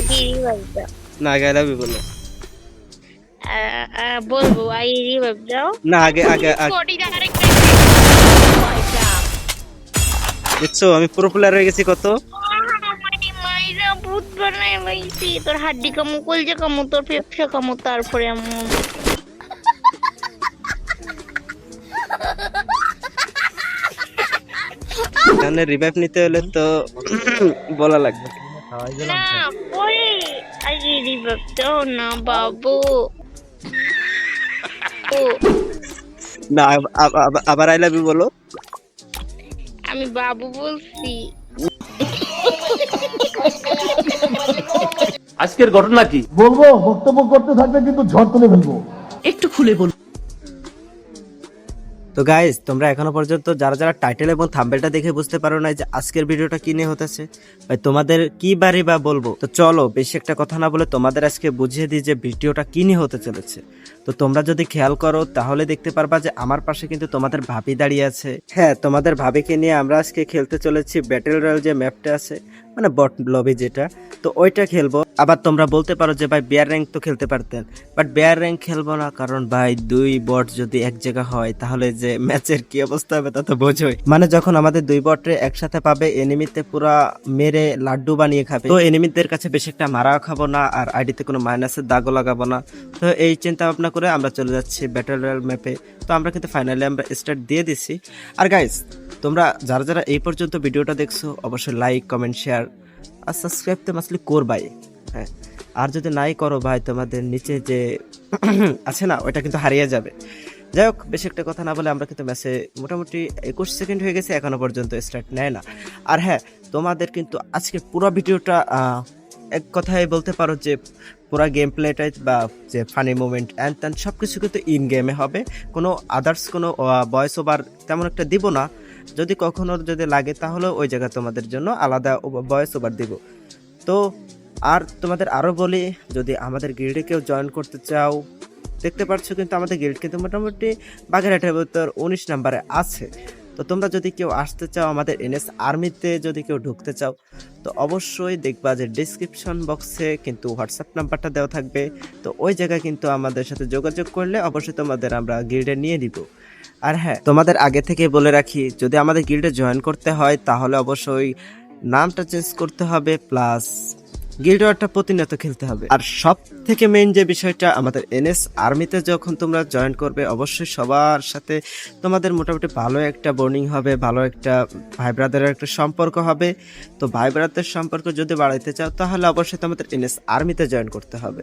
আগে রিভাইভ দাও না আগে আই লাভ ইউ বলো আ- আ, বলব আই রিভাইভ দাও না আগে আগে আগে- কোটি আরেকটা দেখছ আমি পুরো প্লেয়ার হয়ে গেছি কত মানে ভূত বানায় লাইছি তোর হাড্ডি কামু কলজা কামু তোর পেপসা কামু তারপরে আমি এখানে রিভাইভ নিতে হলে তো বলা লাগবে না রিভাইভ দাও না বাবু না আব- আব- আব- আবার আই লাভ ইউ বলো। আমি বাবু বলছি। আজকের ঘটনা কি? বলব বক্তব্য করতে থাকলে কিন্তু ঝড় তুলে ফেলব। একটু খুলে বলুন। তো গাইজ তোমরা এখনও পর্যন্ত যারা যারা টাইটেল এবং থাম্বেলটা দেখে বুঝতে পারো না যে আজকের ভিডিওটা কি নিয়ে হতেছে, ভাই তোমাদের কি বাড়ি বা বলব? তো চলো, বেশি একটা কথা না বলে তোমাদের আজকে বুঝিয়ে দিই যে ভিডিওটা কি নিয়ে হতে চলেছে। তো তোমরা যদি খেয়াল করো, তাহলে দেখতে পারবা যে আমার পাশে কিন্তু তোমাদের ভাবি দাঁড়িয়ে আছে। হ্যাঁ তোমাদের ভাবিকে নিয়ে আমরা আজকে খেলতে চলেছি ব্যাটেল রয়্যাল যে ম্যাপটা আছে মানে বট লবি যেটা, তো ওইটা খেলব। আবার তোমরা বলতে পারো যে ভাই বেয়ার র্যাঙ্ক তো খেলতে পারতেন বাট বেয়ার র্যাঙ্ক খেলব না কারণ ভাই দুই বট যদি এক জায়গা হয়, তাহলে যে ম্যাচের কি অবস্থা হবে তা তো বোঝোই। মানে যখন আমাদের দুই বটে একসাথে পাবে এনিমিতে পুরা মেরে লাড্ডু বানিয়ে খাবে। তো এনিমিদের কাছে বেশি একটা মারাও খাব না, আর আইডিতে কোনো মাইনাসের দাগও লাগাবো না। তো এই চিন্তা ভাবনা করে আমরা চলে যাচ্ছি ব্যাটেল রয়্যাল ম্যাপে তো আমরা কিন্তু ফাইনালি আমরা স্টার্ট দিয়ে দিছি। আর গাইস তোমরা যারা যারা এই পর্যন্ত ভিডিওটা দেখছ, অবশ্যই লাইক কমেন্ট শেয়ার আর সাবস্ক্রাইব তো মাসলি করবাই। হ্যাঁ। আর যদি নাই করো ভাই, তোমাদের নিচে যে আছে না, ওইটা কিন্তু হারিয়ে যাবে। যাই হোক, বেশি একটা কথা না বলে আমরা কিন্তু ম্যাচে মোটামুটি একুশ সেকেন্ড হয়ে গেছে, এখনও পর্যন্ত স্টার্ট নেয় না। আর হ্যাঁ তোমাদের কিন্তু আজকে পুরো ভিডিওটা এক কথায় বলতে পারো যে পুরো গেম প্লেটাই বা যে ফানি মুভমেন্ট অ্যান্ড ত্যান সব কিছু কিন্তু ইন গেমে হবে। কোনো আদার্স কোনো ভয়েস ওভার তেমন একটা দিব না। যদি কখনো যদি লাগে, তাহলে ওই জায়গা তোমাদের জন্য আলাদা ভয়েস ওভার দিব। তো, আর তোমাদের আরও বলি, যদি আমাদের গিল্ডে কেউ জয়েন করতে চাও, দেখতে পাচ্ছ কিন্তু আমাদের গিল্ড কিন্তু মোটামুটি বাগেরহাটের ভিতর উনিশ নাম্বারে আছে। তো তোমরা যদি কেউ আসতে চাও আমাদের এনএস আর্মিতে যদি কেউ ঢুকতে চাও, তো অবশ্যই দেখবা যে ডিসক্রিপশন বক্সে কিন্তু হোয়াটসঅ্যাপ নাম্বারটা দেওয়া থাকবে। তো ওই জায়গায় কিন্তু আমাদের সাথে যোগাযোগ করলে অবশ্যই তোমাদের আমরা গিল্ডে নিয়ে দিব আর হ্যাঁ তোমাদের আগে থেকে বলে রাখি, যদি আমাদের গিল্ডে জয়েন করতে হয়, তাহলে অবশ্যই নামটা চেঞ্জ করতে হবে প্লাস গিল্ড ওয়ারটা প্রতিনিয়ত খেলতে হবে। আর সব থেকে মেইন যে বিষয়টা, আমাদের এনএস আর্মিতে যখন তোমরা জয়েন করবে, অবশ্যই সবার সাথে তোমাদের মোটামুটি ভালো একটা বর্নিং হবে, ভালো একটা ভাই ব্রাদারের একটা সম্পর্ক হবে। তো ভাই ব্রাদারের সম্পর্ক যদি বাড়াইতে চাও, তাহলে অবশ্যই তোমাদের এনএস আর্মিতে জয়েন করতে হবে।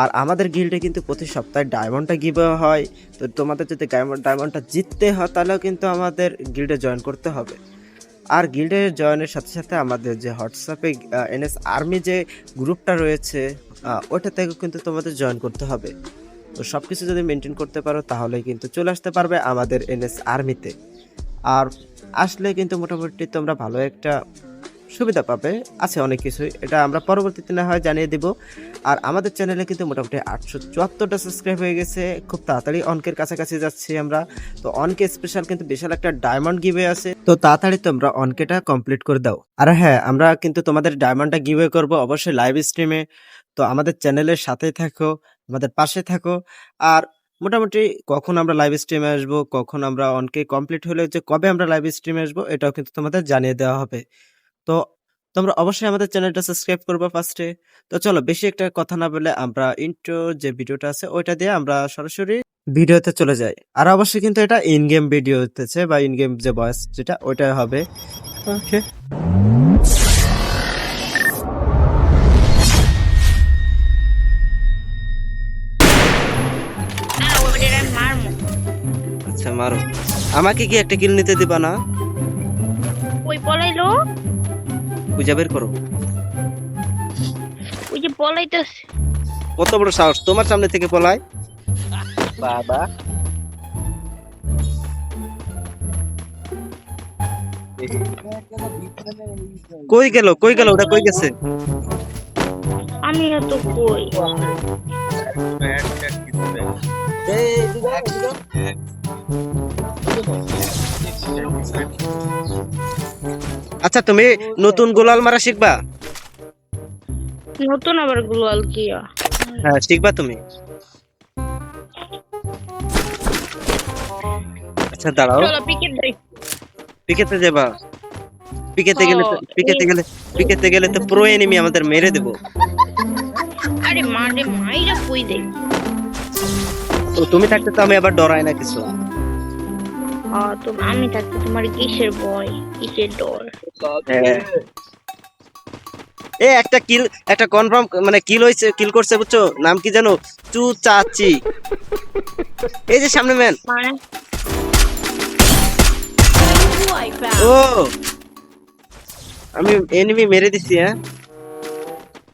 আর আমাদের গিল্ডে কিন্তু প্রতি সপ্তাহে ডায়মন্ডটা গিভ হয়। তো তোমাদের যদি ডায়মন্ডটা জিততে হয়, তাহলেও কিন্তু আমাদের গিল্ডে জয়েন করতে হবে। আর গিল্ডে জয়েনের সাথে সাথে আমাদের যে হোয়াটসঅ্যাপে এনএস আর্মি যে গ্রুপটা রয়েছে ওটা থেকে কিন্তু তোমাদের জয়েন করতে হবে। তো সব কিছু যদি মেনটেন করতে পারো তাহলে কিন্তু চলে আসতে পারবে আমাদের এনএস আর্মিতে আর আসলে কিন্তু মোটামুটি তোমরা ভালো একটা সুবিধা পাবে, আছে অনেক কিছুই। এটা আমরা পরবর্তীতে না হয় জানিয়ে দিব। আর আমাদের চ্যানেলে কিন্তু মোটামুটি আটশো চুয়াত্তরটা সাবস্ক্রাইব হয়ে গেছে। খুব তাড়াতাড়ি অনকের কাছাকাছি যাচ্ছি আমরা। তো অনকে স্পেশাল কিন্তু বিশাল একটা ডায়মন্ড গিভে আছে। তো তাড়াতাড়ি তোমরা অনকেটা কমপ্লিট করে দাও। আর হ্যাঁ আমরা কিন্তু তোমাদের ডায়মন্ডটা গিভে করব অবশ্যই লাইভ স্ট্রিমে তো আমাদের চ্যানেলের সাথেই থাকো, আমাদের পাশে থাকো। আর মোটামুটি কখন আমরা লাইভ স্ট্রিমে আসব, কখন আমরা অনকে কমপ্লিট হলে যে কবে আমরা লাইভ স্ট্রিমে আসব, এটাও কিন্তু তোমাদের জানিয়ে দেওয়া হবে। তো তোমরা অবশ্যই আমাদের চ্যানেলটা সাবস্ক্রাইব করবে ফার্স্টে তো চলো, বেশি একটা কথা না বলে আমরা ইন্ট্রো যে ভিডিওটা আছে, ওইটা দিয়ে আমরা সরাসরি ভিডিওতে চলে যাই। আর অবশ্যই কিন্তু এটা ইন গেম ভিডিও হতেছে বা ইন গেম যে ভয়েস যেটা ওইটাই হবে। ওকে আচ্ছা মারো। আমাকে কি একটা কিল নিতে দিবা না? ওই পলাইলো খুঁজে বের করো ওই যে পলাইতেছে কত বড় সাহস তোমার সামনে থেকে পলায় বাবা কই গেল কই গেল ওটা কই গেছে আমি এত কই আচ্ছা তুমি নতুন গোলাল মারা শিখবা? নতুন আবার গ্লোয়াল কি? হ্যাঁ শিখবা তুমি। আচ্ছা দাঁড়াও। চলো পিকেট দেই। পিকেতে যাবা। পিকেতে গেলে পিকেতে গেলে পিকেতে গেলে তো প্রো এনিমি আমাদের মেরে দেবো। আরে মারে মাইরা কই দে তো তুমি থাকতে তো আমি আবার ডরাই না কিছু। আমি থাকতে তোমার কিসের ভয়? কিসের ডর? হ্যাঁ। এ একটা কিল একটা কনফার্ম মানে কিল হইছে কিল করছে বুঝছ? নাম কি জানো চু চাচি। এই যে সামনে ম্যান ও। আমি এনিমি মেরে দিছি হ্যাঁ।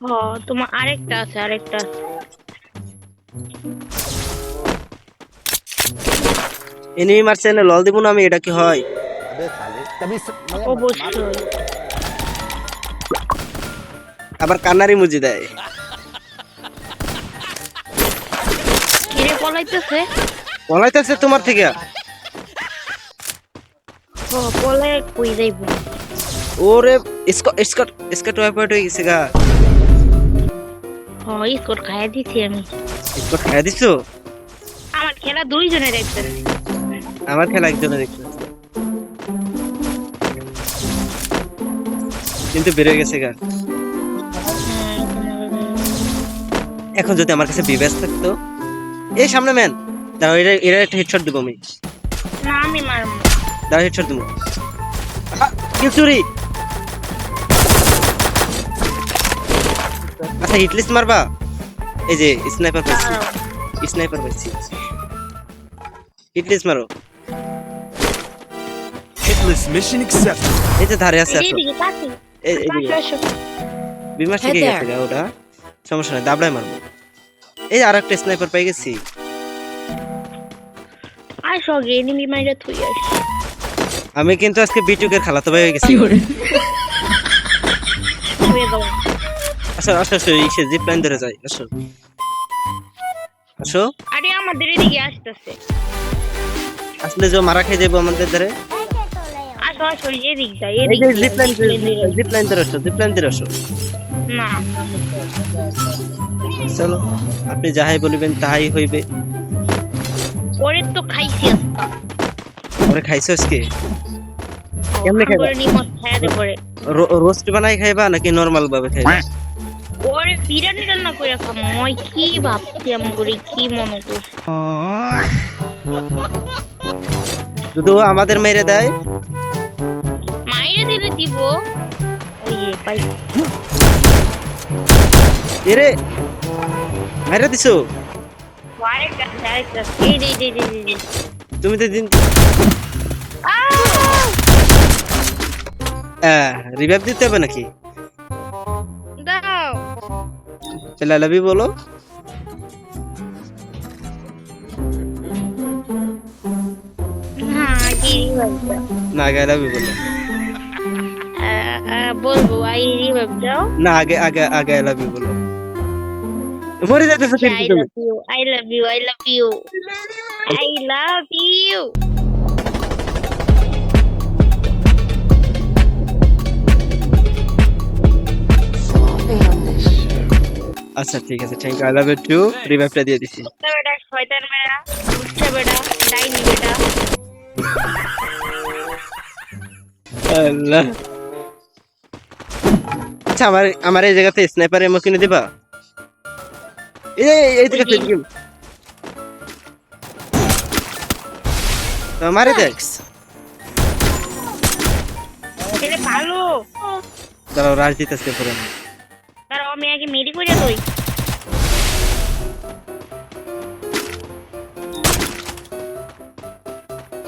হ তোমার আরেকটা আছে আরেকটা। আছে এনিমি মারছে না লল দিব না আমি এটা কি হয়? অবশ্যই। আবার কান্নারি মুজি দেয়। কিরে পলাইতেছে? পলাইতেছে তোমার থেকে। ও পলাই কই যাইব? ওরে স্কট স্কট স্কট ওয়াইপাইট হয়ে গেছে গা। হ স্কোর খাইয়া দিছি আমি। স্কট খাইয়া দিছো? আমার খেলা দুইজনে দেখতেছে আমার খেলা একজনে দেখতে কিন্তু বেড়ে গেছে গা। এখন যদি আমার কাছে বিবেস থাকতো এই সামনে ম্যান দাঁড়াও এরা এরা একটা হেডশট দিব আমি। না আমি মারবো দাঁড়াও হেডশট দিব। কি চুরি। আচ্ছা হিটলিস্ট মারবা? এই যে স্নাইপার দাঁড়াও। স্নাইপার পাইছি। হিটলিস্ট মারো। Hitless mission accepted. যে ধারে আছে কাছে। বিমার গেছে গা ওটা। সমস্যা নাই দাবড়ায় মারবো। এই আর একটা স্নাইপার পাই গেছি। আসো গে এনিমি মাইরা থুই আস। আমি কিন্তু আজকে বিটুকের খালাতো ভাই হয়ে গেছি। আসো আসো আসো ইসে জিপ লাইন ধরে যাই আসো। আসো। আরে আমাদের এদিকে আসতেছে। আসলে যে মারা খেয়ে যাব আমাদের ধারে। এদিক লাইন ধরে আসো ধরে আসো না। চলো আপনি যাহাই বলিবেন তাহাই হইবে। ওরে তো খাইছি। ওরে খাইছো আজকে? কেমনে খাইবা? রোস্ট বানাই খাইবা নাকি নরমাল ভাবে খাইবা? ওরে বিরিয়ানি রান্না করে মই কি ভাবছি আমি করে কি মনে করছি। শুধু আমাদের মেরে দেয়। এই রে, এই রে, এই রে। তুমি তো দিন রিভাইভ দিতে হবে নাকি? দাও। তাহলে লাভি বলো। হ্যাঁ কি না আগে লাভি বলো। বলব আই রিভাইভ দাও না আগে আগে আগে আই লাভ ইউ বলো। মরে যাইতেছো আই তুমি I love you I love you I love you আচ্ছা ঠিক আছে thank you I love you too রিভাইভটা দিয়ে দিছি। বেটা শয়তান বেটা উঠছে বেটা ডাইনি বেটা। আল্লাহ। আচ্ছা আমার আমার এই জায়গাতে স্নাইপার এমো কিনে দিবা? এই এই- এই দিকে গেম মারে দেখ ছেলে ভালো দাঁড়াও রাজ দিতেছে পুরো। তার আমি আগে মেরি করে দই।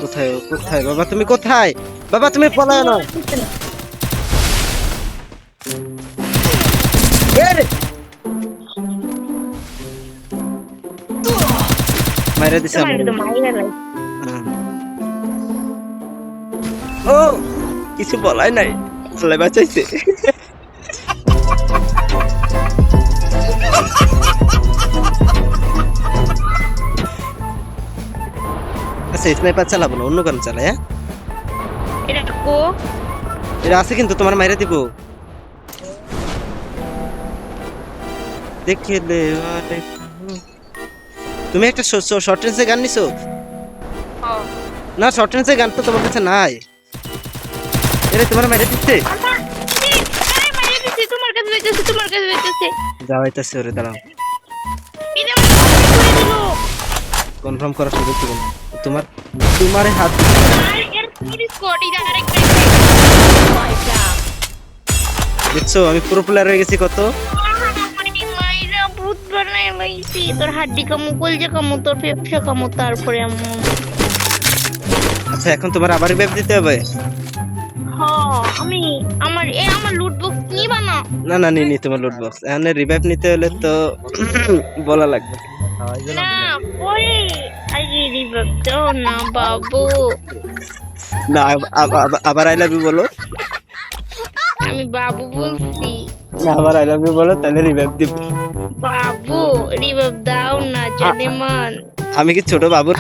কোথায় কোথায়? বাবা তুমি কোথায়? বাবা তুমি পলায় না মাইরা দিছে। ও কিছু বলাই নাই। আল্লাহ বাঁচাইছে। আচ্ছা স্নাইপার চালাবো না অন্য গান চালাই হ্যাঁ? এটা কো? এটা আছে কিন্তু তোমার মাইরা দিব। দেখলে তুমি একটা শর্ট রেঞ্জে গান নিছো। না শর্ট রেঞ্জে গান তো তোমার কাছে নাই। এরে তোমার মেরে দিচ্ছে। আমার এই, আরে মারিয়ে দিছি তোমার কাছে যাইতেছে তোমার কাছে যাইতেছে। যাওয়াইতেছে ওরে দাঁড়াও। কনফার্ম করার সুযোগ দিবেন তোমার তোমার হাত পয়সা দেখছ আমি পুরো প্লেয়ার হয়ে গেছি কত? মাইরা ভূত লাইছি তোর হাড্ডি কামু কলজা কামু তোর পেপসা কামু তারপরে আমি আচ্ছা এখন তোমার আবার রিভাইভ দিতে হবে? আমি আমার এ আমার লুট বক্স নিবা না? না না নি নি তোমার লুট বক্স এখানে রিভাইভ নিতে হলে তো বলা লাগবে। না পরে। আগে রিভাইভ দাও না বাবু। না আব- আব- আব- আবার আই লাভ ইউ বলো। আমি বাবু বলছি। না আবার আই লাভ ইউ বলো তাহলে রিভাইভ দিব। বাবু রিভাইভ দাও না জানে মান। আমি কি ছোট বাবুর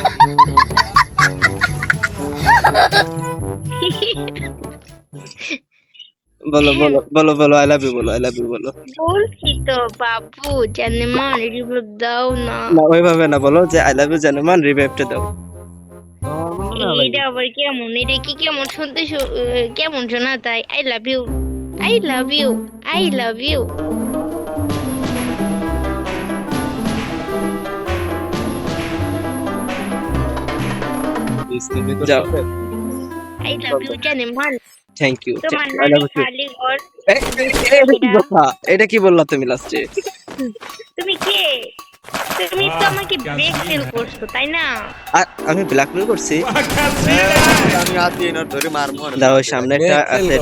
বলো বলো বলো বলো আই লাভ ইউ বলো আই লাভ ইউ বলো। বলছি তো বাবু জানে মান রিভাইভ দাও না। না ওইভাবে না বলো যে আই লাভ ইউ জানো মান রিভাইভটা দাও। এটা আবার কেমন? এটা কি কেমন শুনতে কেমন শোনা তাই? I love you I love you I love you যাও আই লাভ ইউ জানে মান thank you I love you এটা কি কথা? এটা কি বললা তুমি লাস্টে তুমি কে? তুমি তো আমাকে ব্রেকমেল করছ তাই না? আমি ব্ল্যাকমেল করছি। আমি হাত ধরে মারবো দাও সামনে একটা আছে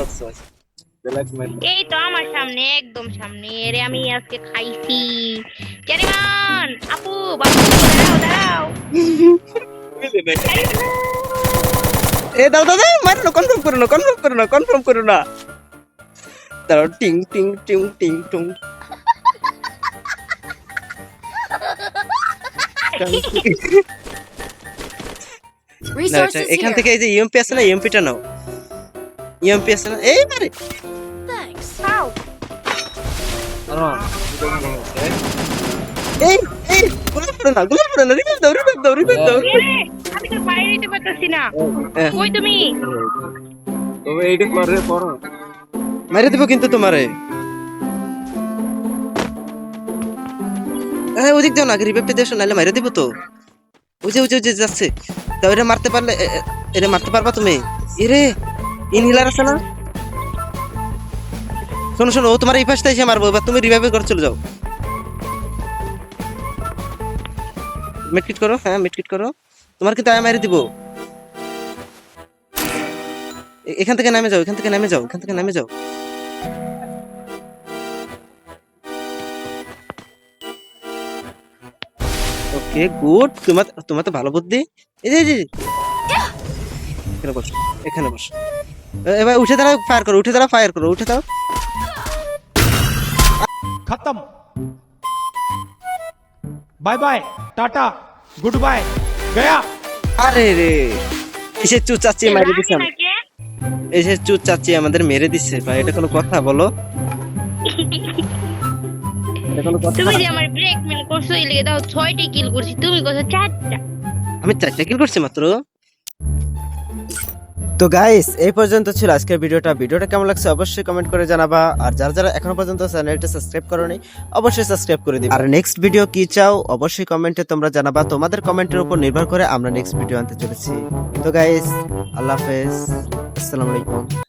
এই তো আমার সামনে একদম সামনে। এরে আমি আজকে খাইছি। জানিমান আপু বাবু দাঁড়াও দাঁড়াও। এ দাও দাও দাও মারো না কনফার্ম করো না কনফার্ম করো না কনফার্ম করো না। দাও টিং টিং টিং টিং টুং। না, এখান থেকে এই যে ইএমপি আছে না ইএমপিটা নাও। ইএমপি আছে না এই মারে খাও এই এই গুলো পড়ে না গুলো পড়ে না রিভাইভ দাও রিভাইভ দাও রিভাইভ দাও আমি তো বাইরে দিতে পারতেছি না। কই তুমি তবে এইটা করে পড়ো মেরে দিব কিন্তু তোমারে হ্যাঁ ওদিক যাও না রিভাইভটা আসো নাহলে মেরে দিব তো ওই যে ওই যে যাচ্ছে তাও এটা মারতে পারলে এটা মারতে পারবা তুমি এরে ইনহিলার আছে না? শোনো শোনো, ও তোমার এই পাশটা এসে মারবো, এবার তুমি রিভাইভ করে চলে যাও। মিটকিট করো হ্যাঁ মিটকিট করো। তোমার কিন্তু আয় মেরে দিব। এখান থেকে নামে যাও, এখান থেকে নামে যাও, এখান থেকে নামে যাও। ওকে গুড তোমার তোমার তো ভালো বুদ্ধি। এই যে। এখানে বসো এখানে বসো। এবার উঠে দাঁড়াও ফায়ার করো উঠে দাঁড়াও ফায়ার করো উঠে দাঁড়াও। খতম। Bye bye tata good bye Gaya. আরে রে এসে চু চাচি মেরে দিছে এসে চু চাচি আমাদের মেরে দিছে ভাই এটা কোনো কথা বলো। তুমি যে আমার ব্রেক কিল করছি তুমি করছ আমি চারটা কিল করছি মাত্র? তো গাইস এই পর্যন্ত ছিল আজকের ভিডিওটা। ভিডিওটা কেমন লাগছে অবশ্যই কমেন্ট করে জানাবা। আর যারা যারা এখনও পর্যন্ত চ্যানেলটা সাবস্ক্রাইব করোনি, অবশ্যই সাবস্ক্রাইব করে দিবে। আর নেক্সট ভিডিও কি চাও, অবশ্যই কমেন্টে তোমরা জানাবা। তোমাদের কমেন্টের উপর নির্ভর করে আমরা নেক্সট ভিডিও আনতে চলেছি। তো গাইস আল্লাহ হাফেজ। আসসালামু আলাইকুম।